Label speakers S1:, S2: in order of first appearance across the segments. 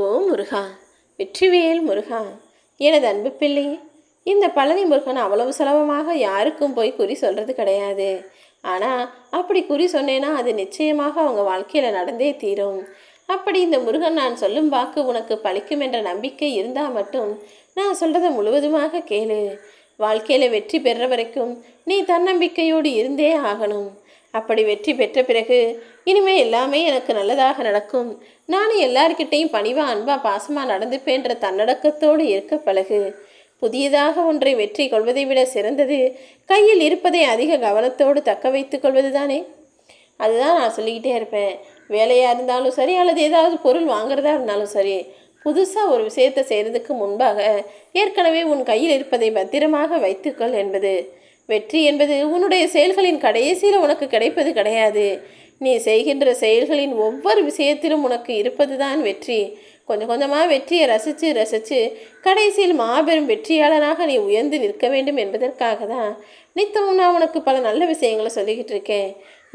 S1: ஓ முருகா வெற்றிவேல் முருகா எனது அன்பு பிள்ளை இந்த பழனி முருகன் அவ்வளவு சுலபமாக யாருக்கும் போய் குறி சொல்கிறது கிடையாது. ஆனால் அப்படி குறி சொன்னேன்னா அது நிச்சயமாக அவங்க வாழ்க்கையில் நடந்தே தீரும். அப்படி இந்த முருகன் நான் சொல்லும் வாக்கு உனக்கு பலிக்கும் என்ற நம்பிக்கை இருந்தால் மட்டும் நான் சொல்கிறத முழுவதுமாக கேளு. வாழ்க்கையில் வெற்றி பெற வரைக்கும் நீ தன்னம்பிக்கையோடு இருந்தே ஆகணும். அப்படி வெற்றி பெற்ற பிறகு இனிமே எல்லாமே எனக்கு நல்லதாக நடக்கும். நானும் எல்லார்கிட்டையும் பணிவாக அன்பாக பாசமாக நடந்துப்பேன்ற தன்னடக்கத்தோடு இருக்க பழகு. புதியதாக ஒன்றை வெற்றி கொள்வதை விட சிறந்தது கையில் இருப்பதை அதிக கவனத்தோடு தக்க வைத்து கொள்வது தானே அதுதான் நான் சொல்லிக்கிட்டே இருப்பேன். வேலையாக இருந்தாலும் சரி அல்லது ஏதாவது பொருள் வாங்குறதா இருந்தாலும் சரி புதுசாக ஒரு விஷயத்தை செய்கிறதுக்கு முன்பாக ஏற்கனவே உன் கையில் இருப்பதை பத்திரமாக வைத்துக்கொள் என்பது. வெற்றி என்பது உன்னுடைய செயல்களின் கடைசியில் உனக்கு கிடைப்பது கிடையாது. நீ செய்கின்ற செயல்களின் ஒவ்வொரு விஷயத்திலும் உனக்கு இருப்பது தான் வெற்றி. கொஞ்சம் கொஞ்சமாக வெற்றியை ரசித்து ரசித்து கடைசியில் மாபெரும் வெற்றியாளனாக நீ உயர்ந்து நிற்க வேண்டும் என்பதற்காக தான் நித்தமும் நான் உனக்கு பல நல்ல விஷயங்களை சொல்லிக்கிட்டு இருக்கேன்.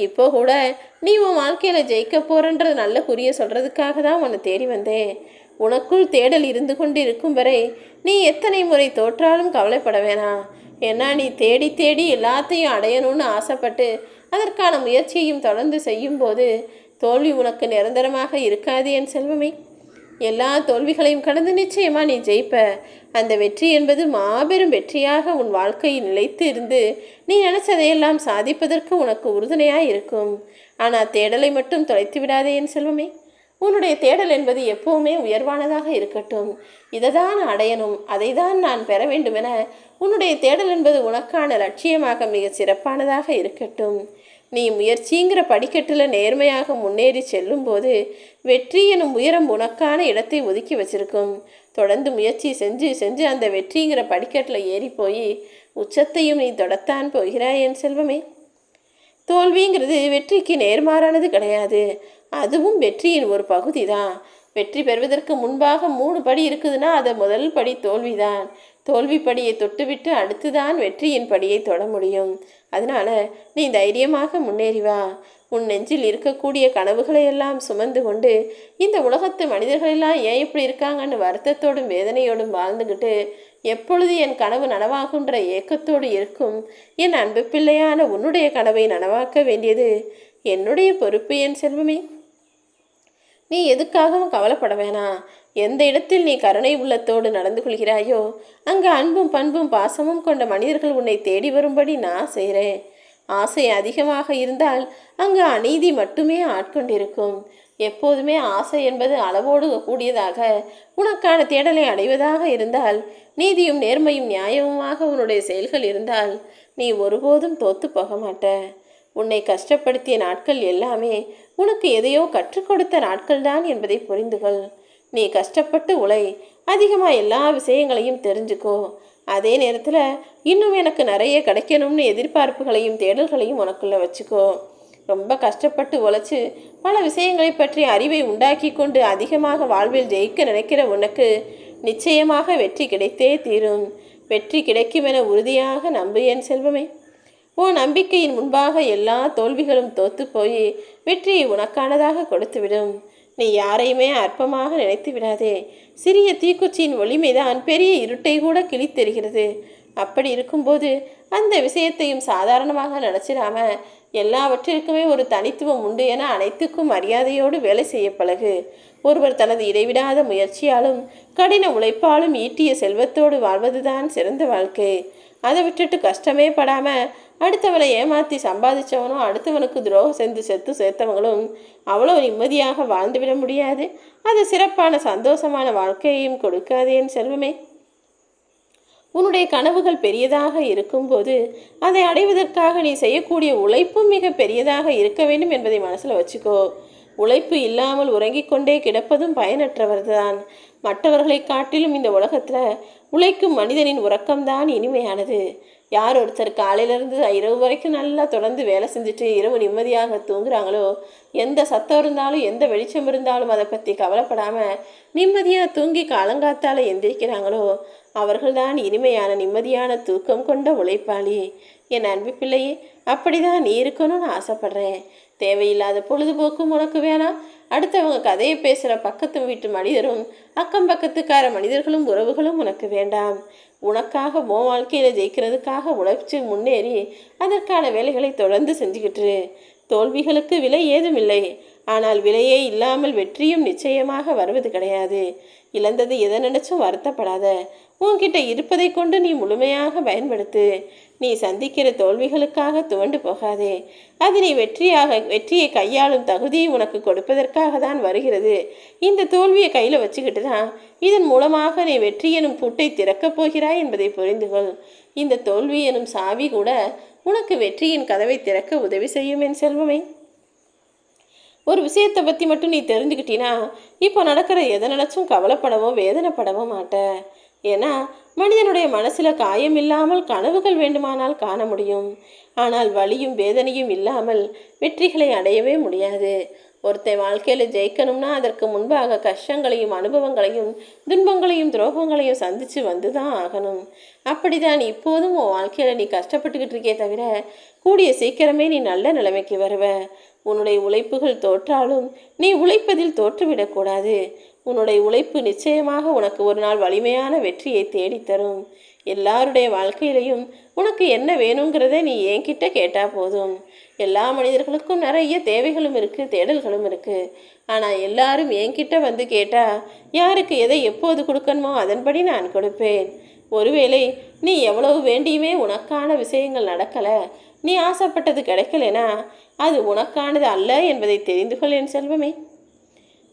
S1: இப்போ கூட நீ உன் வாழ்க்கையில் ஜெயிக்க போகிறன்றது நல்ல குறிய சொல்கிறதுக்காக தான் உன்னை தேடி வந்தேன். உனக்குள் தேடல் இருந்து கொண்டு இருக்கும் வரை நீ எத்தனை முறை தோற்றாலும் கவலைப்பட வேணாம். ஏன்னா நீ தேடி தேடி எல்லாத்தையும் அடையணும்னு ஆசைப்பட்டு அதற்கான முயற்சியையும் தொடர்ந்து செய்யும்போது தோல்வி உனக்கு நிரந்தரமாக இருக்காது என் செல்வமே. எல்லா தோல்விகளையும் கடந்து நிச்சயமா நீ ஜெயிப்ப. அந்த வெற்றி என்பது மாபெரும் வெற்றியாக உன் வாழ்க்கையில் நிலைத்து இருந்து நீ நினைச்சதையெல்லாம் சாதிப்பதற்கு உனக்கு உறுதுணையாக இருக்கும். ஆனால் தேடலை மட்டும் தொலைத்து விடாதே என் செல்வமே. உன்னுடைய தேடல் என்பது எப்பவுமே உயர்வானதாக இருக்கட்டும். இதை தான் அடையணும் அதை தான் நான் பெற வேண்டுமென உன்னுடைய தேடல் என்பது உனக்கான லட்சியமாக மிக சிறப்பானதாக இருக்கட்டும். நீ முயற்சிங்கிற படிக்கட்டில் நேர்மையாக முன்னேறி செல்லும்போது வெற்றி எனும் உயரம் உனக்கான இடத்தை ஒதுக்கி வச்சிருக்கும். தொடர்ந்து முயற்சி செஞ்சு செஞ்சு அந்த வெற்றிங்கிற படிக்கட்டில் ஏறி போய் உச்சத்தையும் நீ தொடத்தான் போகிறாய் என் செல்வமே. தோல்விங்கிறது வெற்றிக்கு நேர்மாறானது கிடையாது. அதுவும் வெற்றியின் ஒரு பகுதி தான் வெற்றி பெறுவதற்கு முன்பாக மூணு படி இருக்குதுன்னா அதை முதல் படி தோல்விதான். தோல்வி படியை தொட்டுவிட்டு அடுத்துதான் வெற்றியின் படியை தொட முடியும். அதனால் நீ தைரியமாக முன்னேறி வா. உன் நெஞ்சில் இருக்கக்கூடிய கனவுகளை எல்லாம் சுமந்து கொண்டு இந்த உலகத்து மனிதர்களெல்லாம் ஏன் இப்படி இருக்காங்கன்னு வருத்தத்தோடும் வேதனையோடும் வாழ்ந்துக்கிட்டு எப்பொழுது என் கனவு நனவாகுன்ற ஏக்கத்தோடு இருக்கும் என் அன்பு பிள்ளையான உன்னுடைய கனவை நனவாக்க வேண்டியது என்னுடைய பொறுப்பு என் செல்வமே. நீ எதுக்காகவும் கவலைப்பட வேணாம் எந்த இடத்தில் நீ கருணை உள்ளத்தோடு நடந்து கொள்கிறாயோ அங்கு அன்பும் பண்பும் பாசமும் கொண்ட மனிதர்கள் உன்னை தேடி வரும்படி நான் செய்கிறேன். ஆசை அதிகமாக இருந்தால் அங்கு அநீதி மட்டுமே ஆட்கொண்டிருக்கும். எப்போதுமே ஆசை என்பது அளவோடு கூடியதாக உனக்கான தேடலை அடைவதாக இருந்தால் நீதியும் நேர்மையும் நியாயமுமாக உன்னுடைய செயல்கள் இருந்தால் நீ ஒருபோதும் தோத்து போக மாட்ட. உன்னை கஷ்டப்படுத்திய நாட்கள் எல்லாமே உனக்கு எதையோ கற்றுக் கொடுத்த நாட்கள்தான் என்பதை புரிந்துகொள். நீ கஷ்டப்பட்டு உழை. அதிகமாக எல்லா விஷயங்களையும் தெரிஞ்சுக்கோ. அதே நேரத்தில் இன்னும் எனக்கு நிறைய கிடைக்கணும்னு எதிர்பார்ப்புகளையும் தேடல்களையும் உனக்குள்ளே வச்சுக்கோ. ரொம்ப கஷ்டப்பட்டு உழைச்சி பல விஷயங்களை பற்றி அறிவை உண்டாக்கி கொண்டு அதிகமாக வாழ்வில் ஜெயிக்க நினைக்கிற உனக்கு நிச்சயமாக வெற்றி கிடைத்தே தீரும். வெற்றி கிடைக்கும் என உறுதியாக நம்பு என் செல்வமே. உன் நம்பிக்கையின் முன்பாக எல்லா தோல்விகளும் தோத்து போய் வெற்றியை உனக்கானதாக கொடுத்துவிடும். நீ யாரையுமே அற்பமாக நினைத்து விடாதே. சிறிய தீக்குச்சியின் ஒளிமைதான் பெரிய இருட்டை கூட கிழித்தெறிகிறது அப்படி இருக்கும்போது அந்த விஷயத்தையும் சாதாரணமாக நினச்சிடாம எல்லாவற்றிற்குமே ஒரு தனித்துவம் உண்டு என அனைத்துக்கும் மரியாதையோடு வேலை செய்ய பழகு. ஒருவர் தனது இடைவிடாத முயற்சியாலும் கடின உழைப்பாலும் ஈட்டிய செல்வத்தோடு வாழ்வதுதான் சிறந்த வாழ்க்கை. அதை விட்டுட்டு கஷ்டமே படாமல் அடுத்தவனை ஏமாற்றி சம்பாதிச்சவனும் அடுத்தவனுக்கு துரோகம் செஞ்சு செத்து சேர்த்தவங்களும் அவ்வளோ நிம்மதியாக வாழ்ந்துவிட முடியாது. அது சிறப்பான சந்தோஷமான வாழ்க்கையையும் கொடுக்காது என் செல்வமே. உன்னுடைய கனவுகள் பெரியதாக இருக்கும்போது அதை அடைவதற்காக நீ செய்யக்கூடிய உழைப்பும் மிக பெரியதாக இருக்க வேண்டும் என்பதை மனசில் வச்சுக்கோ. உழைப்பு இல்லாமல் உறங்கிக் கொண்டே கிடப்பதும் பயனற்றவர்தான். மற்றவர்களை காட்டிலும் இந்த உலகத்தில் உழைக்கும் மனிதனின் உறக்கம்தான் இனிமையானது. யார் ஒருத்தர் காலையிலேருந்து இரவு வரைக்கும் நல்லா தொடர்ந்து வேலை செஞ்சுட்டு இரவு நிம்மதியாக தூங்குறாங்களோ எந்த சத்தம் இருந்தாலும் எந்த வெளிச்சம் இருந்தாலும் அதை பற்றி கவலைப்படாமல் நிம்மதியாக தூங்கி காலங்காத்தால் எந்திரிக்கிறாங்களோ அவர்கள்தான் இனிமையான நிம்மதியான தூக்கம் கொண்ட உழைப்பாளி. என் அன்பு பிள்ளையே அப்படிதான் நீ இருக்கணும்னு ஆசைப்படுறேன். தேவையில்லாத பொழுதுபோக்கும் உனக்கு வேணாம். அடுத்தவங்க கதையை பேசுகிற பக்கத்து வீட்டு மனிதரும் அக்கம் பக்கத்துக்கார மனிதர்களும் உறவுகளும் உனக்கு வேண்டாம். உனக்காக உன் வாழ்க்கையில் ஜெயிக்கிறதுக்காக உழைச்சி முன்னேறி அதற்கான வேலைகளை தொடர்ந்து செஞ்சுக்கிட்டு தோல்விகளுக்கு விலை ஏதும் இல்லை. ஆனால் விலையே இல்லாமல் வெற்றியும் நிச்சயமாக வருவது கிடையாது. இழந்தது எதை நினைச்சும் வருத்தப்படாத. உன்கிட்ட இருப்பதை கொண்டு நீ முழுமையாக பயன்படுத்து. நீ சந்திக்கிற தோல்விகளுக்காக துவண்டு போகாதே. அது நீ வெற்றியாக வெற்றியை கையாளும் தகுதியை உனக்கு கொடுப்பதற்காக தான் வருகிறது. இந்த தோல்வியை கையில் வச்சுக்கிட்டு தான் இதன் மூலமாக நீ வெற்றி எனும் பூட்டை திறக்கப் போகிறாய் என்பதை புரிந்து கொள். இந்த தோல்வி எனும் சாவி கூட உனக்கு வெற்றியின் கதவை திறக்க உதவி செய்யும் என் செல்வமே. ஒரு விஷயத்தை பற்றி மட்டும் நீ தெரிஞ்சுக்கிட்டீன்னா இப்போ நடக்கிற எதை நினச்சும் கவலைப்படவோ வேதனைப்படவோ மாட்ட. ஏன்னா மனிதனுடைய மனசில் காயம் இல்லாமல் கனவுகள் வேண்டுமானால் காண முடியும். ஆனால் வலியும் வேதனையும் இல்லாமல் வெற்றிகளை அடையவே முடியாது. ஒருத்தன் வாழ்க்கையில் ஜெயிக்கணும்னா அதற்கு முன்பாக கஷ்டங்களையும் அனுபவங்களையும் துன்பங்களையும் துரோகங்களையும் சந்தித்து வந்து தான் ஆகணும். அப்படிதான் இப்போதும் உன் வாழ்க்கையில் நீ கஷ்டப்பட்டுக்கிட்டு இருக்கே தவிர கூடிய சீக்கிரமே நீ நல்ல நிலைமைக்கு வருவ. உன்னுடைய உழைப்புகள் தோற்றாலும் நீ உழைப்பதில் தோற்றுவிடக்கூடாது. உன்னுடைய உழைப்பு நிச்சயமாக உனக்கு ஒரு நாள் வலிமையான வெற்றியை தேடித்தரும். எல்லாருடைய வாழ்க்கையிலையும் உனக்கு என்ன வேணுங்கிறத நீ என்கிட்ட கேட்டால் போதும். எல்லா மனிதர்களுக்கும் நிறைய தேவைகளும் இருக்குது தேடல்களும் இருக்குது ஆனால் எல்லாரும் என்கிட்ட வந்து கேட்டால் யாருக்கு எதை எப்போது கொடுக்கணுமோ அதன்படி நான் கொடுப்பேன். ஒருவேளை நீ எவ்வளவு வேண்டியுமே உனக்கான விஷயங்கள் நடக்கலை நீ ஆசைப்பட்டது கிடைக்கலனா அது உனக்கானது அல்ல என்பதை தெரிந்து கொள் என் செல்வமே.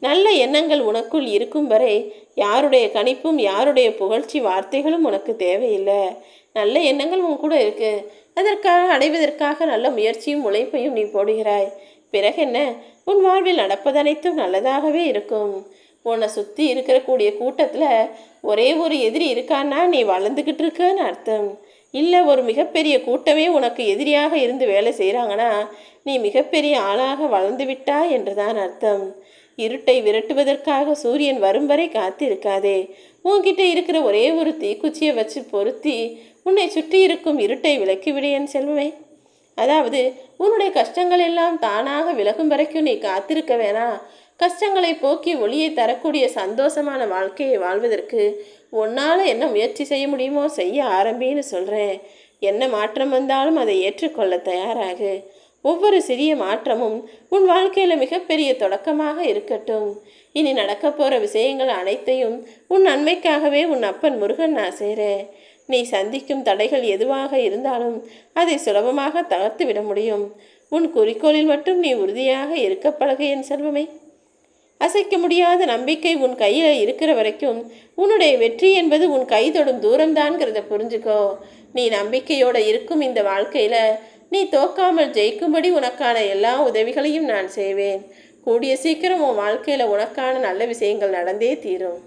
S1: நல்ல எண்ணங்கள் உனக்குள் இருக்கும் வரை யாருடைய கணிப்பும் யாருடைய புகழ்ச்சி வார்த்தைகளும் உனக்கு தேவையில்லை. நல்ல எண்ணங்கள் உன் கூட இருக்கு. அதற்காக அடைவதற்காக நல்ல முயற்சியும் உழைப்பையும் நீ போடுகிறாய். பிறகு என்ன? உன் வாழ்வில் நடப்பதனைத்தும் நல்லதாகவே இருக்கும். உன்னை சுற்றி இருக்கிற கூடிய கூட்டத்தில் ஒரே ஒரு எதிரி இருக்கான்னா நீ வளர்ந்துக்கிட்டு இருக்கன்னு அர்த்தம். இல்லை ஒரு மிகப்பெரிய கூட்டமே உனக்கு எதிரியாக இருந்து வேலை செய்கிறாங்கன்னா நீ மிகப்பெரிய ஆளாக வளர்ந்து விட்டா என்றுதான் அர்த்தம். இருட்டை விரட்டுவதற்காக சூரியன் வரும் வரை காத்திருக்காதே. உன்கிட்ட இருக்கிற ஒரே ஒரு தீக்குச்சியை வச்சு பொருத்தி உன்னை சுற்றி இருக்கும் இருட்டை விலக்கிவிடு என் செல்வமே. அதாவது உன்னுடைய கஷ்டங்கள் எல்லாம் தானாக விலகும் வரைக்கும் நீ காத்திருக்க வேணாம். கஷ்டங்களை போக்கி ஒளியை தரக்கூடிய சந்தோஷமான வாழ்க்கையை வாழ்வதற்கு உன்னால் என்ன முயற்சி செய்ய முடியுமோ செய்ய ஆரம்பின்னு சொல்கிறேன் என்ன மாற்றம் வந்தாலும் அதை ஏற்றுக்கொள்ள தயாராகு. ஒவ்வொரு சிறிய மாற்றமும் உன் வாழ்க்கையில் மிகப்பெரிய தொடக்கமாக இருக்கட்டும். இனி நடக்க போகிற விஷயங்கள் அனைத்தையும் உன் நன்மைக்காகவே உன் அப்பன் முருகன் நான் செய்கிறேன் நீ சந்திக்கும் தடைகள் எதுவாக இருந்தாலும் அதை சுலபமாக தகர்த்து விட முடியும். உன் குறிக்கோளில் மட்டும் நீ உறுதியாக இருக்க பழகு என் செல்வமே. அசைக்க முடியாத நம்பிக்கை உன் கையில் இருக்கிற வரைக்கும் உன்னுடைய வெற்றி என்பது உன் கை தொடும் தூரம்தான்ங்கிறத புரிஞ்சுக்கோ. நீ நம்பிக்கையோடு இருக்கும் இந்த வாழ்க்கையில் நீ தோக்காமல் ஜெயிக்கும்படி உனக்கான எல்லா உதவிகளையும் நான் செய்வேன். கூடிய சீக்கிரம் உன் வாழ்க்கையில் உனக்கான நல்ல விஷயங்கள் நடந்தே தீரும்.